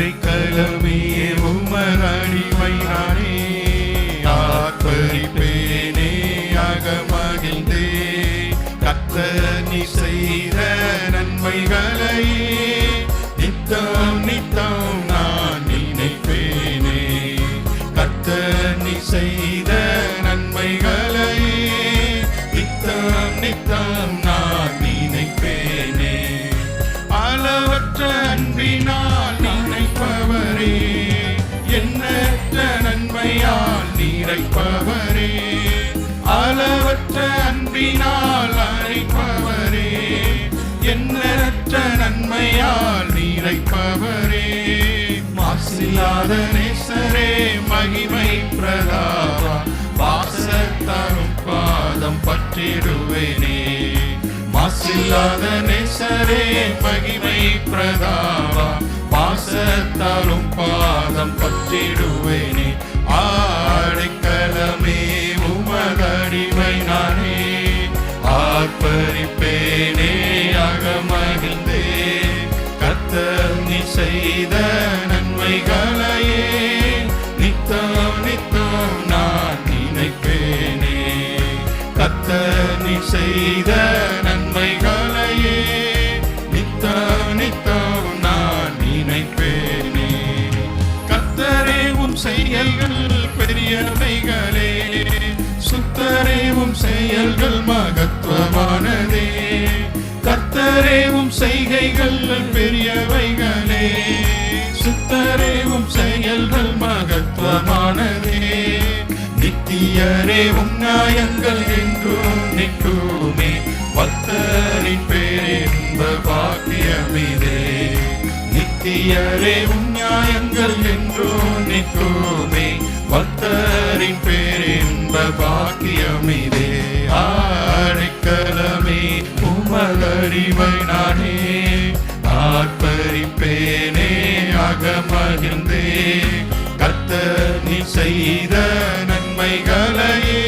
அடைக்கலமே உமரடிமை நானே. ஆர்ப்பரிப்பேனே அகமகிழ்ந்தே. கத்தர் நீ செய்த நன்மைகளை நித்தம் நித்தம் நான் நினைப்பேனே. கத்தர் நீ செய்த நன்மைகளை நித்தம் நித்தம் நான் நினைப்பேனே. அளவற்ற அன்பினால் நிறைப்பவரே அளவற்ற அன்பினால் அழைப்பவரே எண்ணற்ற நன்மையால் நிறைப்பவரே மாசில்லாத நேசரே மகிமை பிரதாபா வாசத்தரும் பாதம் பற்றிடுவேனே. மாசில்லாத நேசரே மகிமை பிரதாபா பாசத்தாலும் பாதம் பற்றிடுவேனே. ஆ ஆர்ப்பரிப்பேனே அகமகிழ்ந்தே. கத்தர் நீ செய்த நன்மைகளையே. நித்தம் நித்தம் நான் நினைப்பேனே. கத்தர் நீ செய்த நன்மைகளையே. நித்தம் நித்தம் நான் நினைப்பேனே. கத்தரே உம் செயல்கள் பெரியவைகளே. சுத்தரே உம் செயல்கள் மகத்துவமான கத்தரே உம் செய்கைகள் பெரியவைகளே. சுத்தரே உம் செயல்கள் மகத்துவமானதே. நித்தியரே உம் நியாயங்கள் என்றும் நிற்குமே. பக்தரின் பேரென்ப பாக்கியமிதே. நித்தியரே உம் நியாயங்கள் என்றும் நிற்குமே. பக்தரின் பேரென்ப பாக்கியமிதே. ஆ. உமதடிமை நானே ஆர்ப்பரிப்பேனே அகமகிழ்ந்தே. கத்த நீ செய்த நன்மைகளையே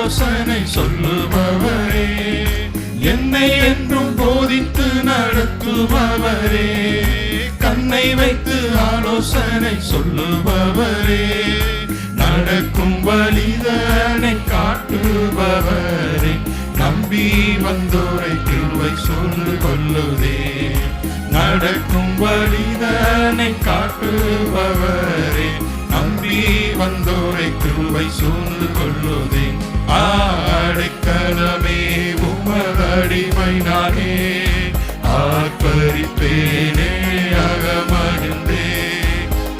ஆலோசனை சொல்லுபவரே. என்னை என்றும் போதித்து நடத்துபவரே. கண்ணை வைத்து ஆலோசனை சொல்லுபவரே. நடக்கும் வழிதனை காட்டுபவரே. நம்பி வந்தோரை கிருவை சொல்லு கொள்ளுதே. நடக்கும் வழிதனை காட்டுபவரே. நம்பி வந்தோரை கிருவை சூழ்ந்து கொள்ளுதே. ஆடைக்கலமே உமதடிமை நானே. ஆர்ப்பரிப்பேனே அகமகிழ்ந்தே.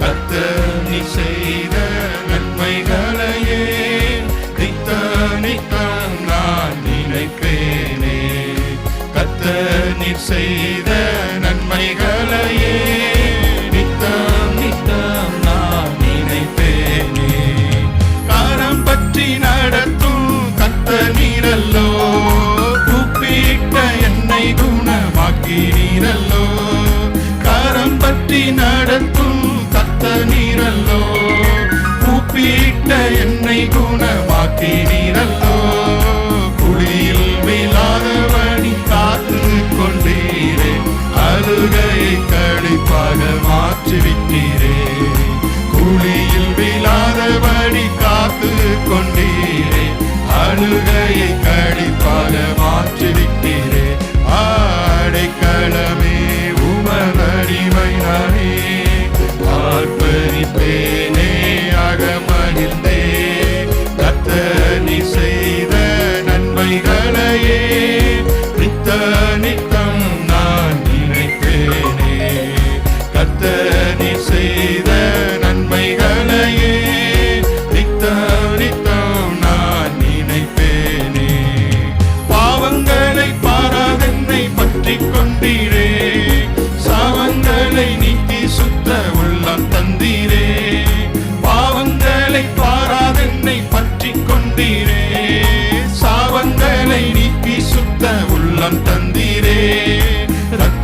கத்தர் நீ செய்த நன்மைகளையே நித்தனித்தான் நான் நினைப்பேனே. கத்தர் நீ செய்த நன்மைகளையே Baby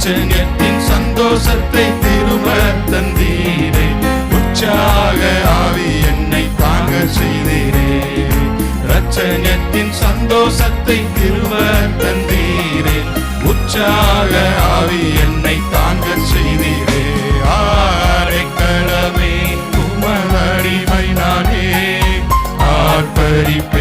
ரட்சணியத்தின் சந்தோஷத்தை திரும்ப தந்தீரே. உற்சாக ஆவி என்னை தாங்க செய்தீரே. ரட்சணியத்தின் சந்தோஷத்தை திரும்ப தந்தீரே. உற்சாக ஆவி என்னை தாங்க செய்தீரே. ஆரைக்கிழமை உமதடிமை நானே. ஆர்ப்பரிப்பு